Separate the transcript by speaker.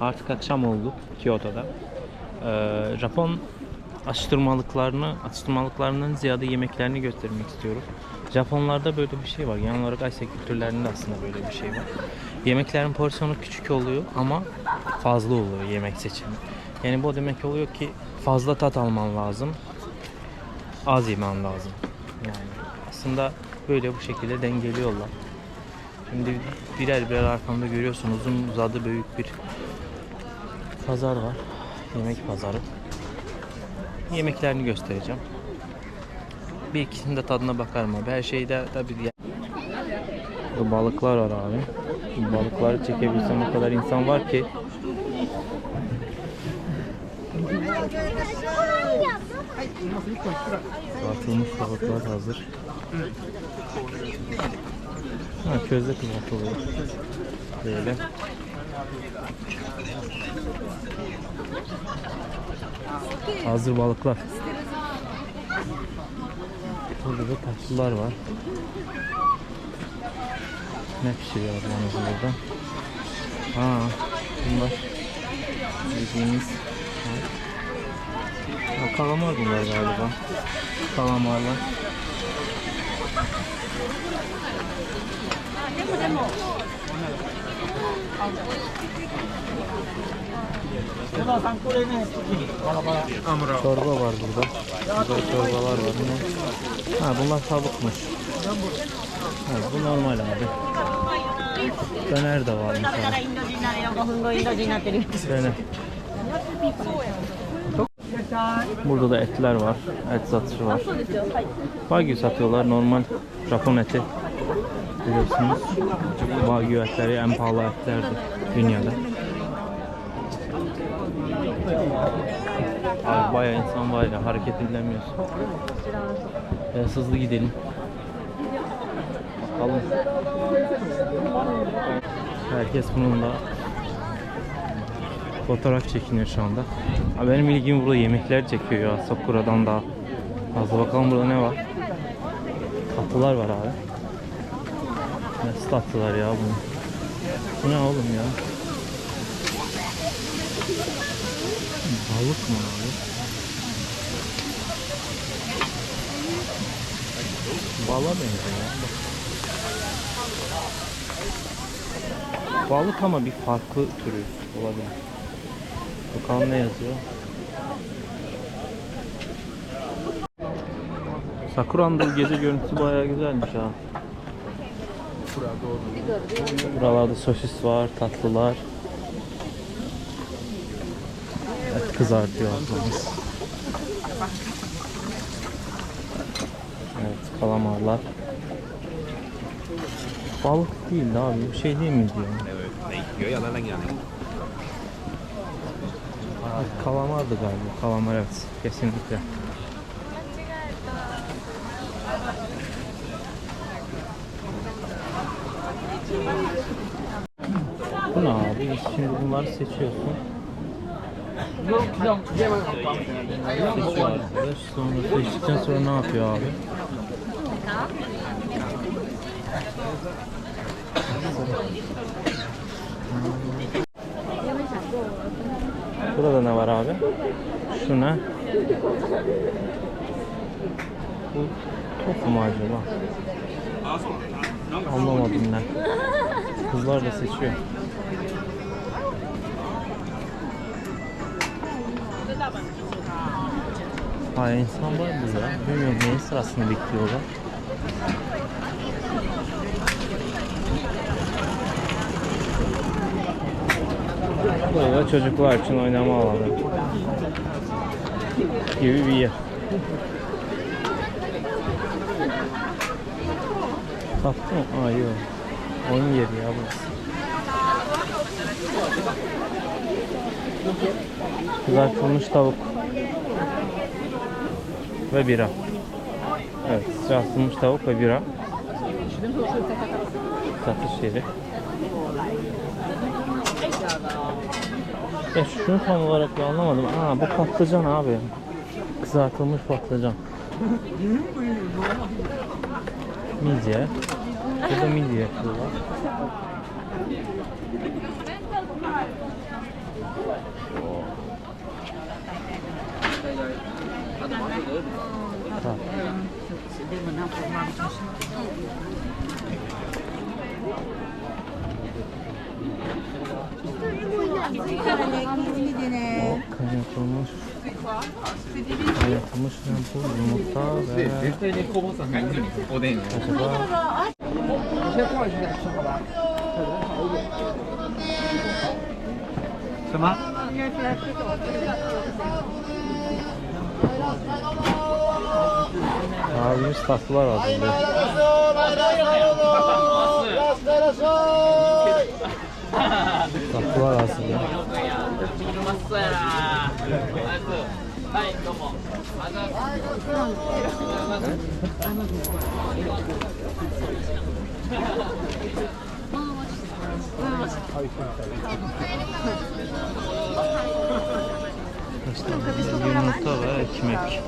Speaker 1: Artık akşam oldu Kyoto'da. Ee, Japon atıştırmalıklarını, atıştırmalıklarından ziyade yemeklerini göstermek istiyorum. Japonlarda böyle bir şey var. Genel olarak Asya kültürlerinde aslında böyle bir şey var. Yemeklerin porsiyonu küçük oluyor ama fazla oluyor yemek seçimi. Yani bu demek oluyor ki fazla tat alman lazım. Az yemen lazım. Yani aslında böyle bu şekilde dengeliyorlar. Şimdi birer birer arkamda görüyorsunuz uzun uzadı büyük bir pazar var. Yemek pazarı. Yemeklerini göstereceğim. Bir ikisinin de tadına bakarım abi. Her şeyde tabii diye. Burada balıklar var abi. Bu Balıkları çekebilsem o kadar insan var ki. Atılmış balıklar hazır. Ha, közde kızartılıyor. Böyle. Hazır balıklar. Burada da tatlılar var. Ne pişiriyor ablamız burada? Ha, bunlar bildiğimiz. Ha, kalamar bunlar galiba. Kalamarlar. Çorba var burada. Burada çorbalar var. Ha bunlar tavukmuş. Evet, bu normal abi. Döner de
Speaker 2: varmış. Abi.
Speaker 1: Döner. Burada da etler var. Et satışı var. Wagyu satıyorlar. Normal Japon eti. Biliyorsunuz. Wagyu etleri en pahalı etlerdir dünyada. Abi bayağı insan var ya hareket edilemiyorsun. Biraz hızlı gidelim. Bakalım. Herkes bununla fotoğraf çekiniyor şu anda. Ha, benim ilgim burada yemekler çekiyor ya Sakura'dan daha fazla. Bakalım burada ne var? Tatlılar var abi. Nasıl tatlılar ya bu? Bu ne oğlum ya? Balık mı abi? Bala benziyor ya. Balık ama bir farklı türü olabilir. Bakalım ne yazıyor. Sakura'nın gece görüntüsü bayağı güzelmiş ha. Buralarda sosis var, tatlılar. Et kızartıyor ablamız. Evet, kalamarlar. Balık değil abi, bir şey değil miydi ya? Evet, Kalamardı galiba. Kalamar evet. Kesinlikle. Bu ne abi? Şimdi bunları seçiyorsun. Seçiyor arkadaş. Sonra seçtikten sonra ne yapıyor abi? Burada ne var abi? Şu ne? Bu tofu mu acaba? Anlamadım ben. Kızlar da seçiyor. Hayır insan var burada. Bilmiyorum neyin sırasını bekliyorlar. Burada çocuklar için oynama alanı gibi bir yer. Sattı mı? Aa yok. Oyun yeri ya burası. Kızartılmış tavuk. Ve bira. Evet, kızartılmış tavuk ve bira. Satış yeri. Ya şunu tam olarak da anlamadım. Aa bu patlıcan abi. Kızartılmış patlıcan. midye. Burada midye yapıyorlar. Ha. Kaynatılmış kaynatılmış şampu, yumurta ve
Speaker 3: acaba Tamam. Abimiz
Speaker 1: tatlılar aldı. Yüz tatlılar var burada. Tatlılar aslında. İşte yumurta ve ekmek.